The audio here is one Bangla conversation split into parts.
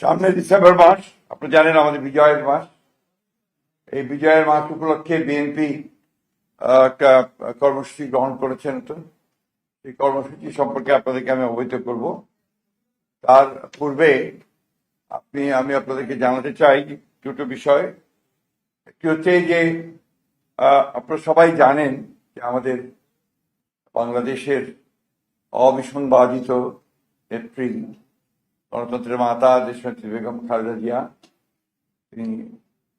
সামনে ডিসেম্বর মাস, আপনি জানেন আমাদের বিজয়ের মাস। এই বিজয়ের মাস উপলক্ষে বিএনপি কর্মসূচি গ্রহণ করেছেন তো। এই কর্মসূচি সম্পর্কে আপনাদেরকে আমি অবহিত করব। তার পূর্বে আপনি, আমি আপনাদেরকে জানাতে চাই দুটো বিষয়। একটি হচ্ছে যে আপনারা সবাই জানেন যে আমাদের বাংলাদেশের অবিসংবাদিত নেত্রী গণতন্ত্রের মাতা, দেশনেত্রী বেগম খালেদা জিয়া, তিনি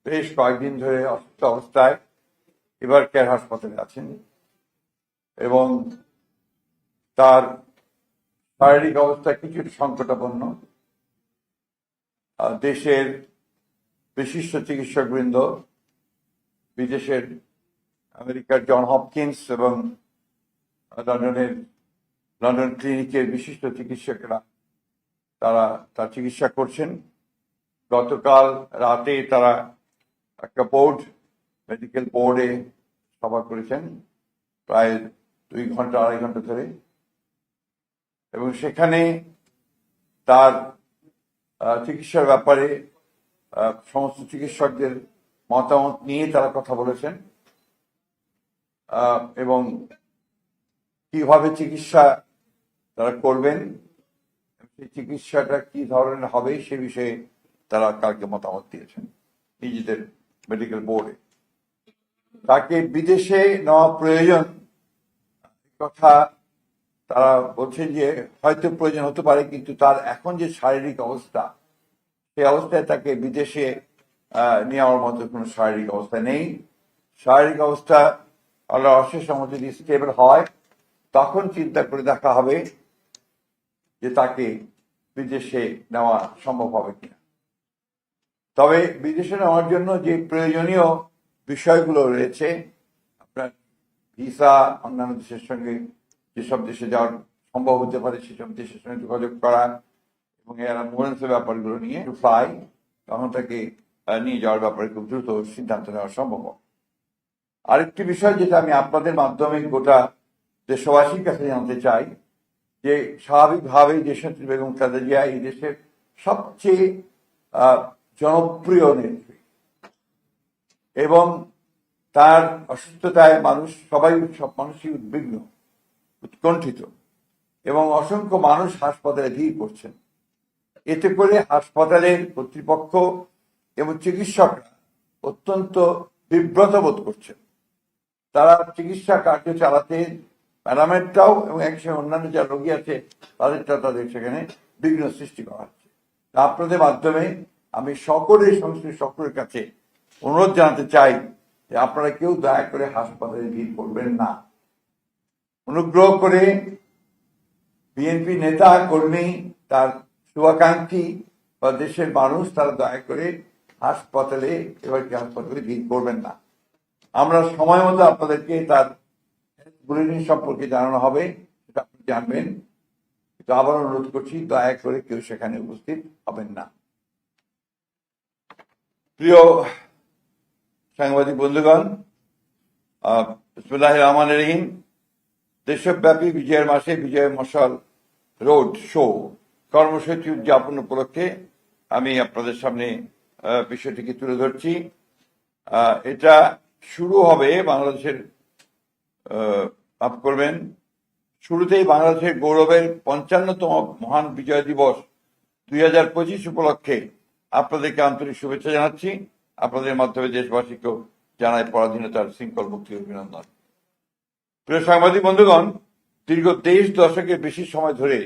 বেশ কয়েকদিন ধরে অসুস্থ অবস্থায় এবার কেয়ার হাসপাতালে আছেন এবং তার শারীরিক অবস্থা কিছুটা সংকটাপন্ন। দেশের বিশিষ্ট চিকিৎসকবৃন্দ, বিদেশের আমেরিকার জন হপকিন্স এবং লন্ডনের, লন্ডন ক্লিনিকের বিশিষ্ট চিকিৎসকেরা তারা তার চিকিৎসা করছেন। গতকাল রাতে তারা একটা বোর্ড, মেডিকেল বোর্ডে সভা করেছেন, প্রায় দুই ঘণ্টা, আড়াই ঘণ্টা ধরে। এবং সেখানে তার চিকিৎসার ব্যাপারে সমস্ত চিকিৎসকদের মতামত নিয়ে তারা কথা বলেছেন। এবং কীভাবে চিকিৎসা তারা করবেন সেই চিকিৎসাটা কি ধরনের হবে সে বিষয়ে তারা কালকে মতামত দিয়েছেন নিজেদের মেডিকেল বোর্ডে তাকে বিদেশে নেওয়া প্রয়োজন কথা তারা বলছেন যে হয়তো প্রয়োজন হতে পারে, কিন্তু তার এখন যে শারীরিক অবস্থা সেই অবস্থায় তাকে বিদেশে নেওয়ার মতো কোনো শারীরিক অবস্থা নেই। শারীরিক অবস্থা আল্লাহ অশেষ আমার যদি স্টেবল হয়, তখন চিন্তা করে দেখা হবে যে তাকে বিদেশে নেওয়া সম্ভব হবে কিনা তবে বিদেশে নেওয়ার জন্য যে প্রয়োজনীয় বিষয়গুলো রয়েছে, আপনার ভিসা, অন্যান্য দেশের সঙ্গে যেসব দেশে যাওয়ার সম্ভব হতে পারে, সেসব দেশের সঙ্গে যোগাযোগ করা এবং এর অ্যাম্বুলেন্সের ব্যাপারগুলো নিয়ে ফ্লাই তখন তাকে নিয়ে যাওয়ার ব্যাপারে খুব দ্রুত সিদ্ধান্ত নেওয়া সম্ভব। আরেকটি বিষয় যেটা আমি আপনাদের মাধ্যমে গোটা দেশবাসীর কাছে জানতে চাই যে স্বাভাবিকভাবেই দেশনেত্রী বেগম খালেদা জিয়া এই দেশের সবচেয়ে জনপ্রিয় নেত্রী। এবং তার অসুস্থতায় মানুষ, সবাই, সব মানুষই উদ্বিগ্ন, উৎকণ্ঠিত। এবং অসংখ্য মানুষ হাসপাতালে ভিড় করছেন। এতে করে হাসপাতালের কর্তৃপক্ষ এবং চিকিৎসকরা অত্যন্ত বিব্রত বোধ করছেন। তারা চিকিৎসা কার্য চালাতে প্যারামেডটাও এবং একসঙ্গে অন্যান্য যারা রোগী আছে তাদেরটা তাদের সেখানে বিঘ্ন সৃষ্টি করা হচ্ছে। তা আপনাদের মাধ্যমে আমি সকলের সংশ্লিষ্ট সকলের কাছে অনুরোধ জানাতে চাই যে আপনারা কেউ দয়া করে হাসপাতালে ভিড় করবেন না। অনুগ্রহ করে বিএনপি নেতা, কর্মী, তার শুভাকাঙ্ক্ষী বা দেশের মানুষ, তারা দয়া করে হাসপাতালে এবার কি হাসপাতালে ভিড় করবেন না। আমরা সময় মতো আপনাদেরকে তার বুলেটিন সম্পর্কে জানানো হবে সেটা আপনি জানবেন। কিন্তু আবার অনুরোধ করছি দয়া করে কেউ সেখানে উপস্থিত হবেন না। প্রিয় সাংবাদিক বন্ধুগণ আহ, বিসমিল্লাহ রহমান রহিম। দেশব্যাপী বিজয়ের মাসে বিজয় মশাল রোড শো কর্মসূচি উদযাপন উপলক্ষে আমি আপনাদের সামনে বিষয়টিকে তুলে ধরছি। এটা শুরু হবে বাংলাদেশের মাফ করবেন, শুরুতেই বাংলাদেশের গৌরবের পঞ্চান্নতম মহান বিজয় দিবস দুই হাজার পঁচিশ উপলক্ষে আপনাদেরকে আন্তরিক শুভেচ্ছা জানাচ্ছি। আপনাদের মাধ্যমে দেশবাসীকেও জানায় পরাধীনতার শৃঙ্খল মুক্তির অভিনন্দন। প্রিয় সাংবাদিক বন্ধুগণ, দীর্ঘ তেইশ দশকের বেশি সময় ধরে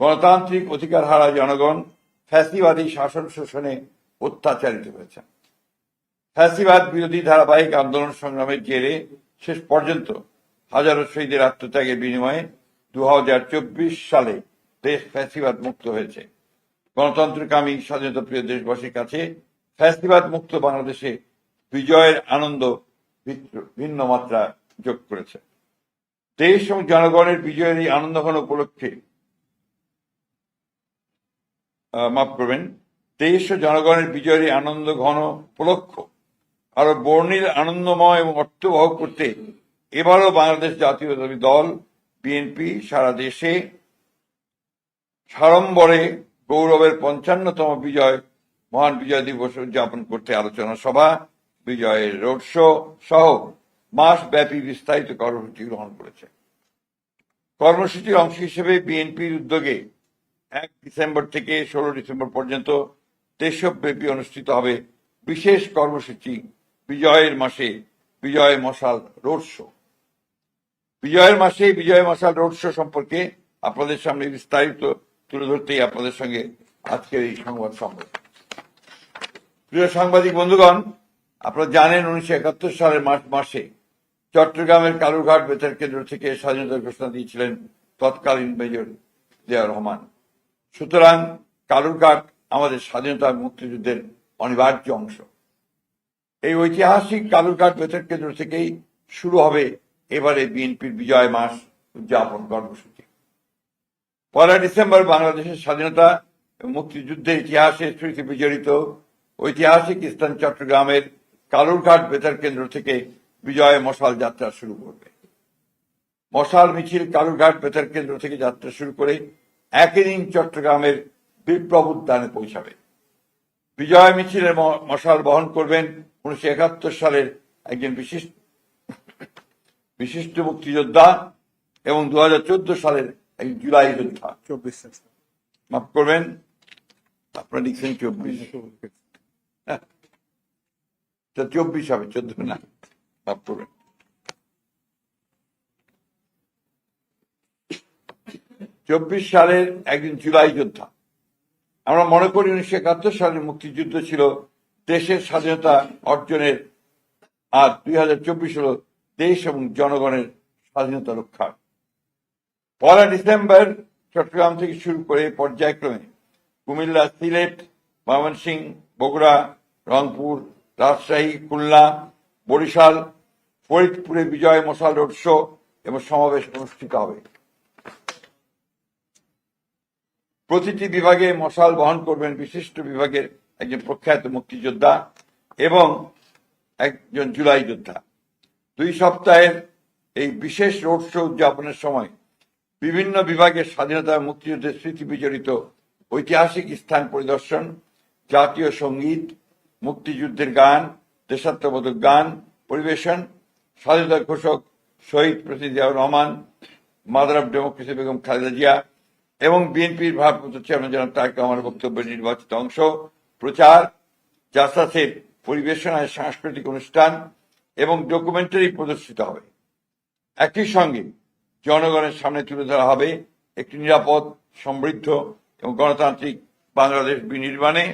গণতান্ত্রিক অধিকার হারা জনগণ ফ্যাসিবাদী শাসন শোষণে অত্যাচারিত হয়েছে। ফ্যাসিবাদ বিরোধী ধারাবাহিক আন্দোলন সংগ্রামের জেরে শেষ পর্যন্ত হাজারো শহীদের আত্মত্যাগের বিনিময়ে দু হাজার চব্বিশ সালে দেশ ফ্যাসিবাদ মুক্ত হয়েছে। গণতন্ত্রকামী স্বাধীনতা প্রিয় দেশবাসীর কাছে ফ্যাসিবাদ মুক্ত বাংলাদেশে বিজয়ের আনন্দ ভিন্ন- মাত্রা যোগ করেছে। দেশ এবং জনগণের বিজয়ের এই আনন্দঘন উপলক্ষে মাফ করবেন, দেশ ও জনগণের বিজয়ের আনন্দ ঘন উপলক্ষ আরও বর্ণিল, আনন্দময় এবং অর্থবহ করতে এবারও বাংলাদেশ জাতীয়তাবাদী দল বিএনপি সারা দেশে সাড়ম্বরে গৌরবের পঞ্চান্নতম বিজয়, মহান বিজয় দিবস উদযাপন করতে আলোচনা সভা, বিজয়ের রোড শো সহ মাস ব্যাপী বিস্তারিত কর্মসূচি গ্রহণ করেছে। কর্মসূচির অংশ হিসেবে বিএনপির উদ্যোগে এক ডিসেম্বর থেকে ষোলো ডিসেম্বর পর্যন্ত দেশব্যাপী অনুষ্ঠিত হবে বিশেষ কর্মসূচি বিজয়ের মাসে বিজয় মশাল রোড শো বিজয়ের মাসে বিজয় মশাল রোড শো সম্পর্কে আপনাদের সামনে বিস্তারিত তুলে ধরতেই আপনাদের সঙ্গে আজকের এই সংবাদ সম্মেলন। প্রিয় সাংবাদিক বন্ধুগণ, আপনারা জানেন উনিশশো একাত্তর সালের মার্চ মাসে চট্টগ্রামের কালুরঘাট বেতার কেন্দ্র থেকে স্বাধীনতার ঘোষণা দিয়েছিলেন তৎকালীন মেজর জিয়া রহমান। সুতরাং কালুরঘাট আমাদের স্বাধীনতা মুক্তিযুদ্ধের অনিবার্য অংশ। এই ঐতিহাসিক কালুরঘাট বেতার কেন্দ্র থেকেই শুরু হবে এবারে বিএনপির বিজয় মাস উদযাপন কর্মসূচি। পয়লা ডিসেম্বর বাংলাদেশের স্বাধীনতা মুক্তিযুদ্ধের ইতিহাসে স্মৃতি বিজড়িত ঐতিহাসিক স্থান চট্টগ্রামের কালুরঘাট বেতার কেন্দ্র থেকে বিজয় মশাল যাত্রা শুরু করবে। মশাল, মিছিল, কালুরঘাট বেতার কেন্দ্র থেকে যাত্রা শুরু করে একই দিন চট্টগ্রামের বিপ্লব উদ্যানে পৌঁছাবে। বিজয় মিছিলের মশাল বহন করবেন উনিশশো একাত্তর সালের একজন বিশিষ্ট বিশিষ্ট মুক্তিযোদ্ধা এবং দু হাজার চোদ্দ সালের একজন জুলাই যোদ্ধা। চব্বিশ মাফ করবেন আপনারা লিখছেন চব্বিশ। তা চব্বিশ হবে চোদ্দ না। মাফ করবেন। চব্বিশ সালের একজন জুলাই যোদ্ধা। আমরা মনে করি উনিশশো একাত্তর সালের মুক্তিযুদ্ধ ছিল। দেশের স্বাধীনতা অর্জনের আর দুই হাজার চব্বিশ হল দেশ এবং জনগণের স্বাধীনতা রক্ষা পয়লা ডিসেম্বর চট্টগ্রাম থেকে শুরু করে পর্যায়ক্রমে কুমিল্লা, সিলেট, ময়মনসিংহ, বগুড়া, রংপুর, রাজশাহী, খুলনা, বরিশাল, ফরিদপুরে বিজয় মশাল রোড শো এবং সমাবেশ অনুষ্ঠিত হবে। প্রতিটি বিভাগে মশাল বহন করবেন বিশিষ্ট বিভাগের একজন প্রখ্যাত মুক্তিযোদ্ধা এবং একজন জুলাই যোদ্ধা। দুই সপ্তাহের এই বিশেষ রোড শো উদযাপনের সময় বিভিন্ন বিভাগের স্বাধীনতা মুক্তিযুদ্ধের স্মৃতি বিজড়িত ঐতিহাসিক স্থান পরিদর্শন, জাতীয় সংগীত, মুক্তিযুদ্ধের গান, দেশাত্মবোধক গান, পরিবেশন স্বাধীনতা ঘোষক শহীদ president Ziaur Rahman, mother of democracy Begum Khaleda Zia এবং বিএনপির ভারপ্রাপ্ত চেয়ারম্যান জনাব তারেক আমার বক্তব্যের নির্বাচিত অংশ, প্রচার, জাসাসের পরিবেশনায় সাংস্কৃতিক অনুষ্ঠান এবং ডকুমেন্টারি প্রদর্শিত হবে। একই সঙ্গে জনগণের সামনে তুলে ধরা হবে একটি নিরাপদ, সমৃদ্ধ এবং গণতান্ত্রিক বাংলাদেশ বিনির্মাণে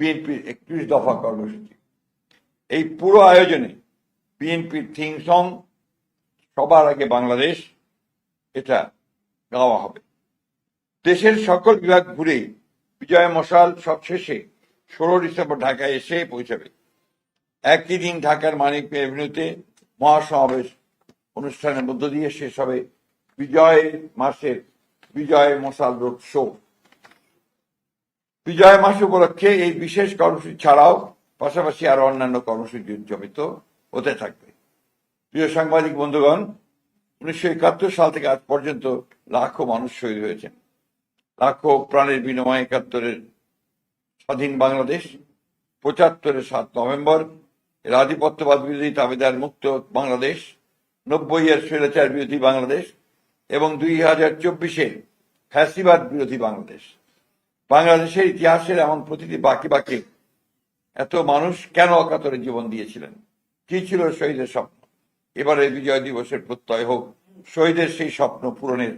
বিএনপির একত্রিশ দফা কর্মসূচি। এই পুরো আয়োজনে বিএনপির থিম সং, সবার আগে বাংলাদেশ, এটা গাওয়া হবে। দেশের সকল বিভাগ ঘুরে বিজয় মশাল সবশেষে ষোলো ডিসেম্বর ঢাকায় এসে পৌঁছাবে। একই দিন ঢাকার মানিক এভিনিউতে মহাসমাবেশ অনুষ্ঠানের মধ্য দিয়ে শেষ হবে বিজয় মাসের বিজয় মশাল রোড শো। বিজয় মাস উপলক্ষে এই বিশেষ কর্মসূচি ছাড়াও পাশাপাশি আরও অন্যান্য কর্মসূচি উদযাপিত হতে থাকবে। প্রিয় সাংবাদিক বন্ধুগণ, উনিশশো একাত্তর সাল থেকে আজ পর্যন্ত লাখো মানুষ শহীদ হয়েছেন। লাখো প্রাণের বিনিময়ে একাত্তরের স্বাধীন বাংলাদেশ, পঁচাত্তরের সাত নভেম্বর, এর আধিপত্যবাদ বিরোধী দাবিদার মুক্ত বাংলাদেশ, নব্বই এর স্বৈরাচার বিরোধী বাংলাদেশ এবং দুই হাজার চব্বিশে ফ্যাসিবাদ বিরোধী বাংলাদেশ। বাংলাদেশের ইতিহাসের এমন প্রতিটি বাকি বাকি এত মানুষ কেন অকাতরে জীবন দিয়েছিলেন? কি ছিল শহীদের স্বপ্ন? এবারে বিজয় দিবসের প্রত্যয় হোক, শহীদের সেই স্বপ্ন পূরণের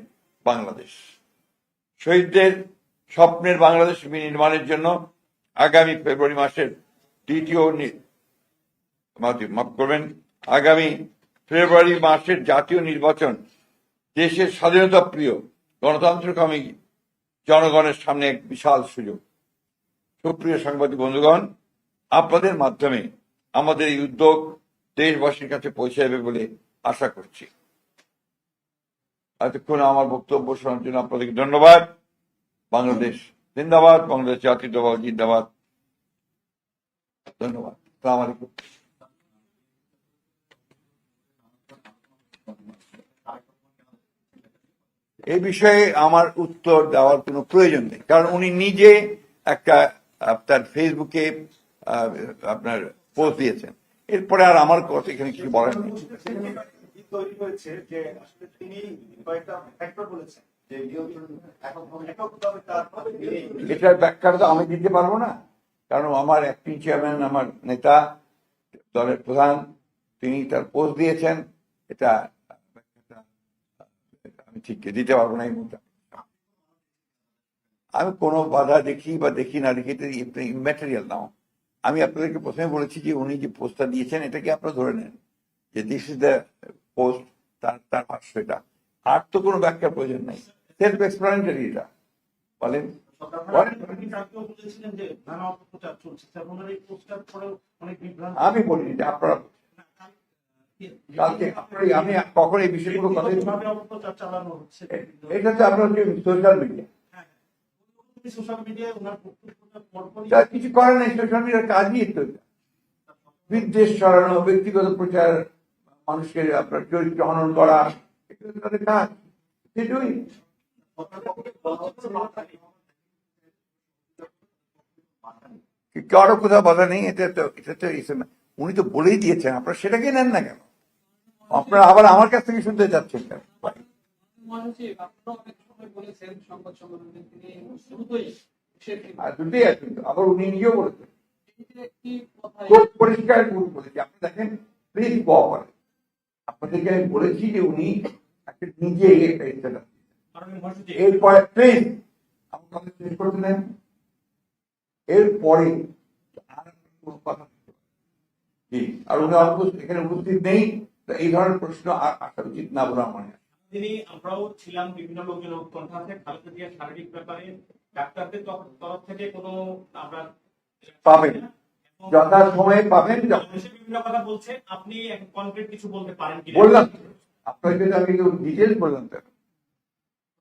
বাংলাদেশ। স্বপ্নের বাংলাদেশ নির্মাণের জন্য আগামী ফেব্রুয়ারি মাসের দ্বিতীয় মাফ করবেন, আগামী ফেব্রুয়ারি মাসের জাতীয় নির্বাচন দেশের স্বাধীনতা প্রিয় গণতন্ত্রকামী জনগণের সামনে এক বিশাল সুযোগ। সুপ্রিয় সাংবাদিক বন্ধুগণ, আপনাদের মাধ্যমে আমাদের এই উদ্যোগ দেশবাসীর কাছে পৌঁছে যাবে বলে আশা করছি। এতক্ষণ আমার বক্তব্য শোনার জন্য আপনাদেরকে ধন্যবাদ। বাংলাদেশ জিন্দাবাদ, বাংলাদেশ জাতীয়তাবাদ জিন্দাবাদ। ধন্যবাদ। সালাম আলাইকুম। এই বিষয়ে আমার উত্তর দেওয়ার কোনো প্রয়োজন নেই। কারণ উনি নিজে একটা তার ফেসবুকে আপনার পোস্ট দিয়েছেন। এরপরে আর আমার কথা এখানে কিছু বলার নেই। তৈরি হয়েছে যে আসলে তিনি কয়েকটা ফ্যাক্টর বলেছেন এটার তো আমি দিতে পারব না। কারণ আমার চেয়ারম্যান আমার নেতা, দলের প্রধান, তিনি তার পোস্ট দিয়েছেন। এটা আমি ঠিক দিতে পারব না এই আমি কোনো বাধা দেখি বা দেখি না দেখি, এটা ইম্যাটেরিয়াল নাও আমি আপনাদেরকে প্রথমে বলেছি যে উনি যে পোস্টটা দিয়েছেন এটাকে আপনারা ধরে নেন? যে দিস ইজ দ্য পোস্ট, তার তার আর তো কোনো ব্যাখ্যার প্রয়োজন নেই। সেলফ এক্সপ্লানেটারি এটা। বলেন। আমি বলিনি যে আপনারা কখন এই এটা আপনার কিছু করার নেই সোশ্যাল মিডিয়ার কাজই তো বিদ্বেষ ছড়ানো, ব্যক্তিগত প্রচার মানুষকে আপনার চরিত্র হনন করা তাদের কাজ। কারও কোথাও বাধা নেই, এটা তো এটা তো উনি তো বলেই দিয়েছেন, আপনারা সেটাকে নেন না কেন? আপনারা আবার আমার কাছ থেকে শুনতে চাচ্ছেন কেন? আবার উনি নিজেও বলেছেন। পরিষ্কার আপনি দেখেন প্লিজ কোঅপারেট আপনাদেরকে আমি বলেছি যে উনি একটা নিজে একটা ইচ্ছাটা এরপরে প্লিজ আমার কথা শেষ করতে দেন। এরপরে আর কোনো কথা আর উনি এখানে উপস্থিত নেই এই ধরনের প্রশ্ন আর আসা উচিত না বলে আমার তিনি আমরাও ছিলাম বিভিন্ন লোকজন উৎকণ্ঠা আছে খালেদা জিয়ার শারীরিক ব্যাপারে ডাক্তারদের তরফ থেকে কোনো আমরা পাবেন। এবং যথা সময়ে পাবেন বিভিন্ন কথা বলছে আপনি কনক্রিট কিছু বলতে পারেন কি বললাম আপনাকে তো আমি ডিটেলস বললাম তো।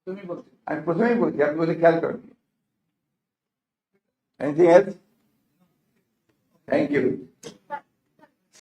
তুমি বলতে আমি প্রথমেই বলছি আপনি বলে খেয়াল করেন। Anything else thank you